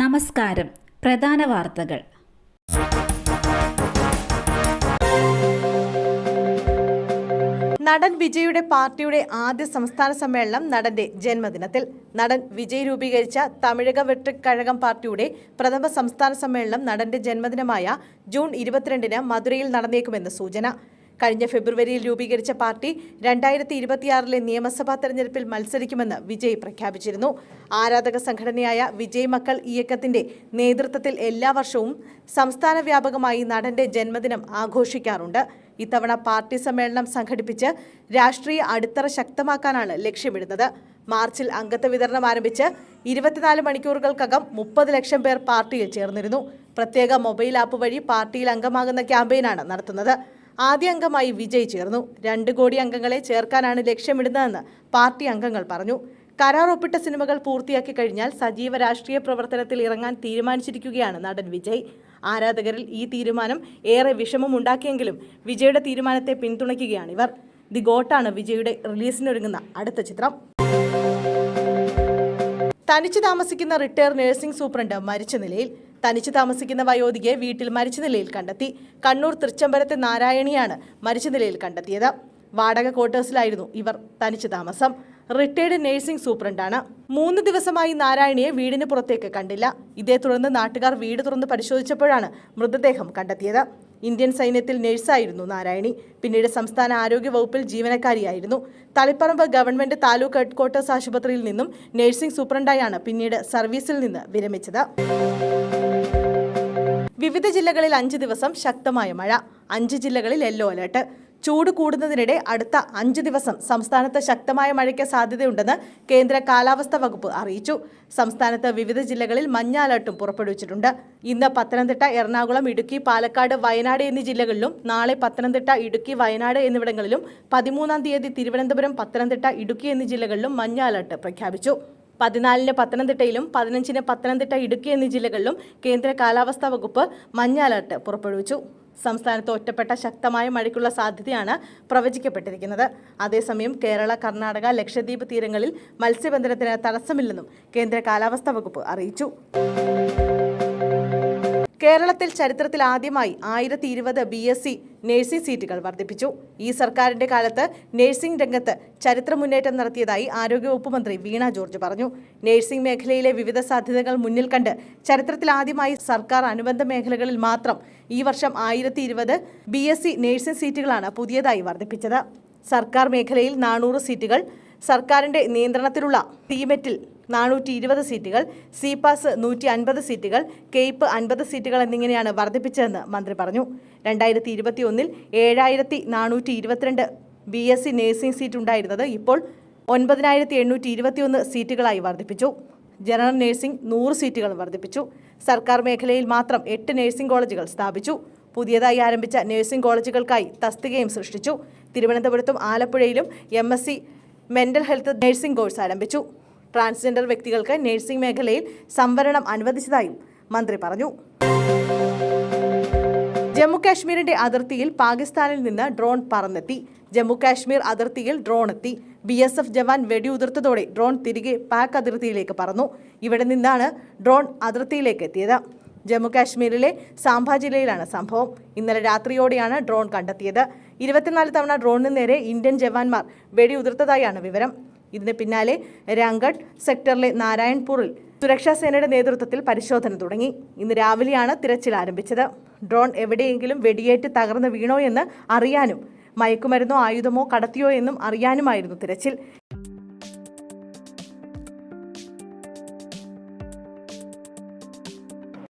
നമസ്കാരം. പ്രധാന വാർത്തകൾ. നടൻ വിജയുടെ പാർട്ടിയുടെ ആദ്യ സംസ്ഥാന സമ്മേളനം നടന്റെ ജന്മദിനത്തിൽ. നടൻ വിജയ് രൂപീകരിച്ച തമിഴക വെട്രിക് കഴകം പാർട്ടിയുടെ പ്രഥമ സംസ്ഥാന സമ്മേളനം നടന്റെ ജന്മദിനമായ ജൂൺ ഇരുപത്തിരണ്ടിന് മധുരയിൽ നടന്നേക്കുമെന്ന് സൂചന. കഴിഞ്ഞ ഫെബ്രുവരിയിൽ രൂപീകരിച്ച പാർട്ടി രണ്ടായിരത്തി ഇരുപത്തിയാറിലെ നിയമസഭാ തെരഞ്ഞെടുപ്പിൽ മത്സരിക്കുമെന്ന് വിജയ് പ്രഖ്യാപിച്ചിരുന്നു. ആരാധക സംഘടനയായ വിജയ് മക്കൾ ഇയക്കത്തിന്റെ നേതൃത്വത്തിൽ എല്ലാ വർഷവും സംസ്ഥാന വ്യാപകമായി നടന്റെ ജന്മദിനം ആഘോഷിക്കാറുണ്ട്. ഇത്തവണ പാർട്ടി സമ്മേളനം സംഘടിപ്പിച്ച് രാഷ്ട്രീയ അടിത്തറ ശക്തമാക്കാനാണ് ലക്ഷ്യമിടുന്നത്. മാർച്ചിൽ അംഗത്വ വിതരണം ആരംഭിച്ച് ഇരുപത്തിനാല് മണിക്കൂറുകൾക്കകം മുപ്പത് ലക്ഷം പേർ പാർട്ടിയിൽ ചേർന്നിരുന്നു. പ്രത്യേക മൊബൈൽ ആപ്പ് വഴി പാർട്ടിയിൽ അംഗമാകുന്ന ക്യാമ്പയിനാണ് നടത്തുന്നത്. ആദ്യ അംഗമായി വിജയ് ചേർന്നു. രണ്ട് കോടി അംഗങ്ങളെ ചേർക്കാനാണ് ലക്ഷ്യമിടുന്നതെന്ന് പാർട്ടി അംഗങ്ങൾ പറഞ്ഞു. കരാർ ഒപ്പിട്ട സിനിമകൾ പൂർത്തിയാക്കി കഴിഞ്ഞാൽ സജീവ രാഷ്ട്രീയ പ്രവർത്തനത്തിൽ ഇറങ്ങാൻ തീരുമാനിച്ചിരിക്കുകയാണ് നടൻ വിജയ്. ആരാധകരിൽ ഈ തീരുമാനം ഏറെ വിഷമമുണ്ടാക്കിയെങ്കിലും വിജയുടെ തീരുമാനത്തെ പിന്തുണയ്ക്കുകയാണ് ഇവർ. ദി ഗോട്ടാണ് വിജയുടെ റിലീസിനൊരുങ്ങുന്ന അടുത്ത ചിത്രം. തനിച്ച് താമസിക്കുന്ന റിട്ടയർ നഴ്സിംഗ് സൂപ്രണ്ട് മരിച്ച നിലയിൽ തനിച്ച് താമസിക്കുന്ന വയോധികയെ വീട്ടിൽ മരിച്ച നിലയിൽ കണ്ടെത്തി. കണ്ണൂർ തൃച്ചംബരത്തെ നാരായണിയാണ് മരിച്ച നിലയിൽ കണ്ടെത്തിയത്. വാടക ക്വാർട്ടേഴ്സിലായിരുന്നു ഇവർ തനിച്ച് താമസം. റിട്ടയർഡ് നഴ്സിംഗ് സൂപ്രണ്ടാണ്. മൂന്ന് ദിവസമായി നാരായണിയെ വീടിന് പുറത്തേക്ക് കണ്ടില്ല. ഇതേ തുടർന്ന് നാട്ടുകാർ വീട് തുറന്ന് പരിശോധിച്ചപ്പോഴാണ് മൃതദേഹം കണ്ടെത്തിയത്. ഇന്ത്യൻ സൈന്യത്തിൽ നഴ്സായിരുന്നു നാരായണി. പിന്നീട് സംസ്ഥാന ആരോഗ്യ വകുപ്പിൽ ജീവനക്കാരിയായിരുന്നു. തളിപ്പറമ്പ് ഗവൺമെന്റ് താലൂക്ക് ഹെഡ്ക്വാർട്ടേഴ്സ് ആശുപത്രിയിൽ നിന്നും നഴ്സിംഗ് സൂപ്രണ്ടായാണ് പിന്നീട് സർവീസിൽ നിന്ന് വിരമിച്ചത്. വിവിധ ജില്ലകളിൽ അഞ്ച് ദിവസം ശക്തമായ മഴ. അഞ്ച് ജില്ലകളിൽ യെല്ലോ അലേർട്ട്. ചൂട് കൂടുന്നതിനിടെ അടുത്ത അഞ്ച് ദിവസം സംസ്ഥാനത്ത് ശക്തമായ മഴയ്ക്ക് സാധ്യതയുണ്ടെന്ന് കേന്ദ്ര കാലാവസ്ഥാ വകുപ്പ് അറിയിച്ചു. സംസ്ഥാനത്ത് വിവിധ ജില്ലകളിൽ മഞ്ഞ അലർട്ടും പുറപ്പെടുവിച്ചിട്ടുണ്ട്. ഇന്ന് പത്തനംതിട്ട എറണാകുളം ഇടുക്കി പാലക്കാട് വയനാട് എന്നീ ജില്ലകളിലും നാളെ പത്തനംതിട്ട ഇടുക്കി വയനാട് എന്നിവിടങ്ങളിലും പതിമൂന്നാം തീയതി തിരുവനന്തപുരം പത്തനംതിട്ട ഇടുക്കി എന്നീ ജില്ലകളിലും മഞ്ഞ അലർട്ട് പ്രഖ്യാപിച്ചു. പതിനാലിന് പത്തനംതിട്ടയിലും പതിനഞ്ചിന് പത്തനംതിട്ട ഇടുക്കി എന്നീ ജില്ലകളിലും കേന്ദ്ര കാലാവസ്ഥാ വകുപ്പ് മഞ്ഞ അലർട്ട് പുറപ്പെടുവിച്ചു. സംസ്ഥാനത്ത് ഒറ്റപ്പെട്ട ശക്തമായ മഴയ്ക്കുള്ള സാധ്യതയാണ് പ്രവചിക്കപ്പെട്ടിരിക്കുന്നത്. അതേസമയം കേരള കർണാടക ലക്ഷദ്വീപ് തീരങ്ങളിൽ മത്സ്യബന്ധനത്തിന് തടസ്സമില്ലെന്നും കേന്ദ്ര കാലാവസ്ഥാ വകുപ്പ് അറിയിച്ചു. കേരളത്തിൽ ചരിത്രത്തിൽ ആദ്യമായി ആയിരത്തി ഇരുപത് ബി എസ് സി നഴ്സിംഗ് സീറ്റുകൾ വർദ്ധിപ്പിച്ചു. ഈ സർക്കാരിന്റെ കാലത്ത് നഴ്സിംഗ് രംഗത്ത് ചരിത്ര മുന്നേറ്റം നടത്തിയതായി ആരോഗ്യവകുപ്പ് മന്ത്രി വീണ ജോർജ് പറഞ്ഞു. നഴ്സിംഗ് മേഖലയിലെ വിവിധ സാധ്യതകൾ മുന്നിൽ കണ്ട് ചരിത്രത്തിൽ ആദ്യമായി സർക്കാർ അനുബന്ധ മേഖലകളിൽ മാത്രം ഈ വർഷം ആയിരത്തി ഇരുപത് ബി എസ് സി നഴ്സിംഗ് സീറ്റുകളാണ് പുതിയതായി വർദ്ധിപ്പിച്ചത്. സർക്കാർ മേഖലയിൽ നാനൂറ് സീറ്റുകൾ സർക്കാരിന്റെ നിയന്ത്രണത്തിലുള്ള തീമെറ്റിൽ നാനൂറ്റി ഇരുപത് സീറ്റുകൾ സി പാസ് നൂറ്റി അൻപത് സീറ്റുകൾ കെയ്പ്പ് അൻപത് സീറ്റുകൾ എന്നിങ്ങനെയാണ് വർദ്ധിപ്പിച്ചതെന്ന് മന്ത്രി പറഞ്ഞു. രണ്ടായിരത്തി ഇരുപത്തി ഒന്നിൽ ഏഴായിരത്തി നാനൂറ്റി ഇരുപത്തിരണ്ട് B S C nursing seat ഉണ്ടായിരുന്നത് ഇപ്പോൾ ഒൻപതിനായിരത്തി എണ്ണൂറ്റി ഇരുപത്തിയൊന്ന് സീറ്റുകളായി വർദ്ധിപ്പിച്ചു. ജനറൽ നഴ്സിംഗ് നൂറ് സീറ്റുകൾ വർദ്ധിപ്പിച്ചു. സർക്കാർ മേഖലയിൽ മാത്രം എട്ട് നഴ്സിംഗ് കോളേജുകൾ സ്ഥാപിച്ചു. പുതിയതായി ആരംഭിച്ച നഴ്സിംഗ് കോളേജുകൾക്കായി തസ്തികയും സൃഷ്ടിച്ചു. തിരുവനന്തപുരത്തും ആലപ്പുഴയിലും M mental health nursing course ആരംഭിച്ചു. ട്രാൻസ്ജെൻഡർ വ്യക്തികൾക്ക് നഴ്സിംഗ് മേഖലയിൽ സംവരണം അനുവദിച്ചതായും മന്ത്രി പറഞ്ഞു. ജമ്മു കാശ്മീരിന്റെ അതിർത്തിയിൽ പാകിസ്ഥാനിൽ നിന്ന് ഡ്രോൺ പറന്നെത്തി. ജമ്മു കാശ്മീർ അതിർത്തിയിൽ ഡ്രോൺ എത്തി. ബി എസ് എഫ് ജവാൻ വെടിയുതിർത്തതോടെ ഡ്രോൺ തിരികെ പാക് അതിർത്തിയിലേക്ക് പറന്നു. ഇവിടെ നിന്നാണ് ഡ്രോൺ അതിർത്തിയിലേക്ക് എത്തിയത്. ജമ്മു കാശ്മീരിലെ സാംബ ജില്ലയിലാണ് സംഭവം. ഇന്നലെ രാത്രിയോടെയാണ് ഡ്രോൺ കണ്ടെത്തിയത്. ഇരുപത്തിനാല് തവണ ഡ്രോണിന് നേരെ ഇന്ത്യൻ ജവാന്മാർ വെടിയുതിർത്തതായാണ് വിവരം. ഇതിന് പിന്നാലെ രാംഗഡ് സെക്ടറിലെ നാരായൺപൂറിൽ സുരക്ഷാ സേനയുടെ നേതൃത്വത്തിൽ പരിശോധന തുടങ്ങി. ഇന്ന് രാവിലെയാണ് തിരച്ചിൽ ആരംഭിച്ചത്. ഡ്രോൺ എവിടെയെങ്കിലും വെടിയേറ്റ് തകർന്നു വീണോ എന്ന് അറിയാനും മയക്കുമരുന്നോ ആയുധമോ കടത്തിയോ എന്നും അറിയാനുമായിരുന്നു തിരച്ചിൽ.